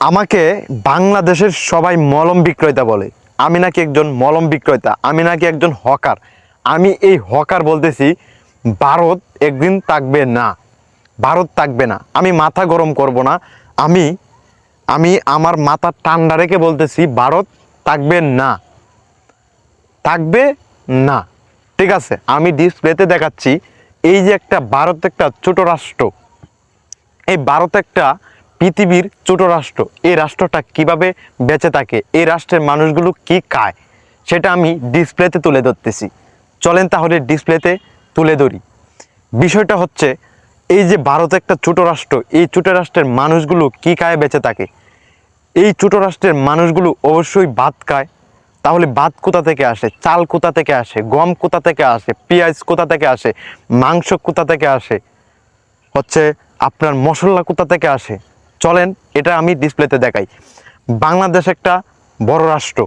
আমাকে বাংলাদেশের সবাই মলম বিক্রেতা বলে। আমি নাকি একজন মলম বিক্রেতা, আমি নাকি একজন হকার। আমি এই হকার বলতেছি, ভারত একদিন থাকবে না, ভারত থাকবে না। আমি মাথা গরম করব না। আমি আমি আমার মাথা ঠান্ডা রেখে বলতেছি, ভারত থাকবে না থাকবে না। ঠিক আছে, আমি ডিসপ্লেতে দেখাচ্ছি, এই যে একটা ভারত একটা ছোট রাষ্ট্র। এই ভারত একটা পৃথিবীর ছোট রাষ্ট্র, এই রাষ্ট্রটা কীভাবে বেঁচে থাকে, এই রাষ্ট্রের মানুষগুলো কি খায়, সেটা আমি ডিসপ্লেতে তুলে ধরতেছি। চলেন তাহলে ডিসপ্লেতে তুলে ধরি। বিষয়টা হচ্ছে, এই যে ভারত একটা ছোট রাষ্ট্র, এই ছোট রাষ্ট্রের মানুষগুলো কি খায়, বেঁচে থাকে? এই ছোট রাষ্ট্রের মানুষগুলো অবশ্যই ভাত খায়। তাহলে ভাত কোথা থেকে আসে? চাল কোথা থেকে আসে? গম কোথা থেকে আসে? পেঁয়াজ কোথা থেকে আসে? মাংস কোথা থেকে আসে? হচ্ছে আপনার মশলা কোথা থেকে আসে? চলেন, এটা আমি ডিসপ্লেতে দেখাই। বাংলাদেশ একটা বড় রাষ্ট্র,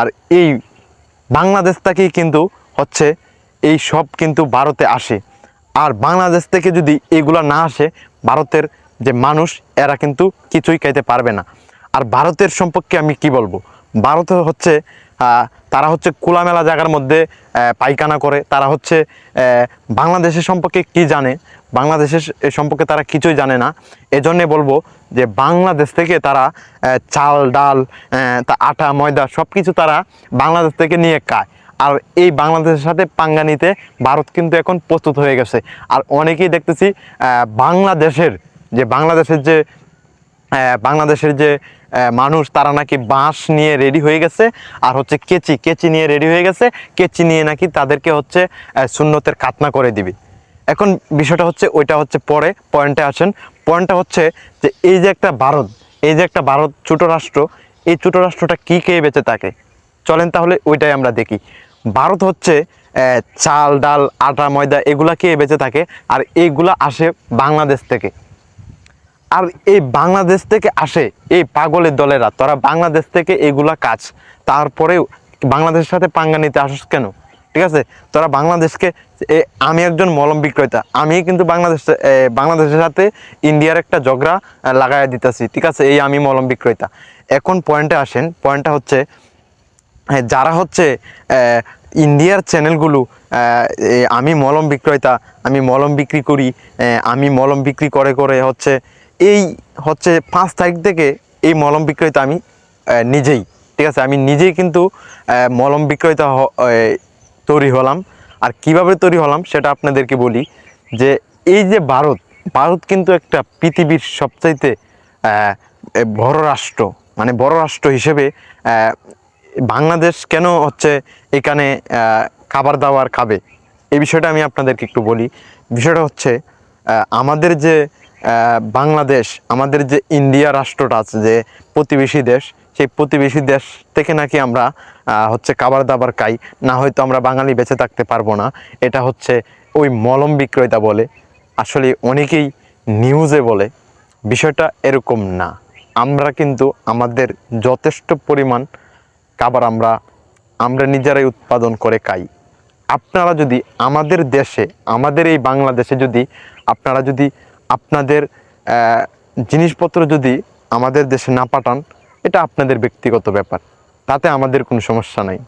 আর এই বাংলাদেশ থেকেই কিন্তু হচ্ছে এই সব কিন্তু ভারতে আসে। আর বাংলাদেশ থেকে যদি এগুলা না আসে, ভারতের যে মানুষ, এরা কিন্তু কিছুই খাইতে পারবে না। আর ভারতের সম্পর্কে আমি কি বলব? ভারত হচ্ছে তারা হচ্ছে খোলামেলা জায়গার মধ্যে পায়খানা করে। তারা হচ্ছে বাংলাদেশের সম্পর্কে কি জানে? বাংলাদেশের এ সম্পর্কে তারা কিছুই জানে না। এজন্যে বলব যে বাংলাদেশ থেকে তারা চাল, ডাল আটা, ময়দা সব কিছু তারা বাংলাদেশ থেকে নিয়ে খায়। আর এই বাংলাদেশের সাথে পাঙ্গা নিতে ভারত কিন্তু এখন প্রস্তুত হয়ে গেছে। আর অনেকেই দেখতেছি বাংলাদেশের যে বাংলাদেশের যে বাংলাদেশের যে মানুষ তারা নাকি বাঁশ নিয়ে রেডি হয়ে গেছে। আর হচ্ছে কেচি কেচি নিয়ে রেডি হয়ে গেছে। কেচি নিয়ে নাকি তাদেরকে হচ্ছে সুন্নতের কাতনা করে দিবে। এখন বিষয়টা হচ্ছে ওইটা হচ্ছে পরে, পয়েন্টে আসেন। পয়েন্টটা হচ্ছে যে এই যে একটা ভারত, এই যে একটা ভারত ছোট রাষ্ট্র, এই ছোট রাষ্ট্রটা কী খেয়ে বেঁচে থাকে? চলেন তাহলে ওইটাই আমরা দেখি। ভারত হচ্ছে চাল, ডাল, আটা, ময়দা, এগুলা খেয়ে বেঁচে থাকে, আর এইগুলা আসে বাংলাদেশ থেকে। আর এই বাংলাদেশ থেকে আসে এই পাগলের দলেরা। তোরা বাংলাদেশ থেকে এগুলা কাজ তারপরেও বাংলাদেশের সাথে পাঙ্গা নিতে আসিস কেন? ঠিক আছে? তোরা বাংলাদেশকে আমি একজন মলম বিক্রেতা, আমি কিন্তু বাংলাদেশ বাংলাদেশের সাথে ইন্ডিয়ার একটা ঝগড়া লাগাই দিতেছি, ঠিক আছে? এই আমি মলম বিক্রেতা। এখন পয়েন্টে আসেন পয়েন্টটা হচ্ছে যারা হচ্ছে ইন্ডিয়ার চ্যানেলগুলো আমি মলম বিক্রেতা, আমি মলম বিক্রি করি আমি মলম বিক্রি করে করে হচ্ছে, এই হচ্ছে পাঁচ তারিখ থেকে এই মলম বিক্রেতা আমি নিজেই, ঠিক আছে? আমি নিজেই কিন্তু মলম বিক্রেতা তৈরি হলাম আর কীভাবে তৈরি হলাম সেটা আপনাদেরকে বলি যে এই যে ভারত ভারত কিন্তু একটা পৃথিবীর সবচাইতে বড় রাষ্ট্র। মানে বড় রাষ্ট্র হিসেবে বাংলাদেশ কেন হচ্ছে এখানে খাবার দাবার খাবে? এই বিষয়টা আমি আপনাদেরকে একটু বলি। বিষয়টা হচ্ছে আমাদের যে বাংলাদেশ, আমাদের যে ইন্ডিয়া রাষ্ট্রটা আছে, যে প্রতিবেশী দেশ সেই প্রতিবেশী দেশ থেকে নাকি আমরা হচ্ছে খাবার দাবার খাই। না হয়তো আমরা বাঙালি বেঁচে থাকতে পারব না। এটা হচ্ছে ওই মলম বিক্রেতা বলে। আসলে অনেকেই নিউজে বলে, বিষয়টা এরকম না। আমরা কিন্তু আমাদের যথেষ্ট পরিমাণ খাবার আমরা আমরা নিজেরাই উৎপাদন করে খাই। আপনারা যদি আমাদের দেশে, আমাদের এই বাংলাদেশে যদি, আপনারা যদি আপনাদের জিনিসপত্র যদি আমাদের দেশে না পাঠান এটা আপনাদের ব্যক্তিগত ব্যাপার। তাতে আমাদের কোনো সমস্যা নাই।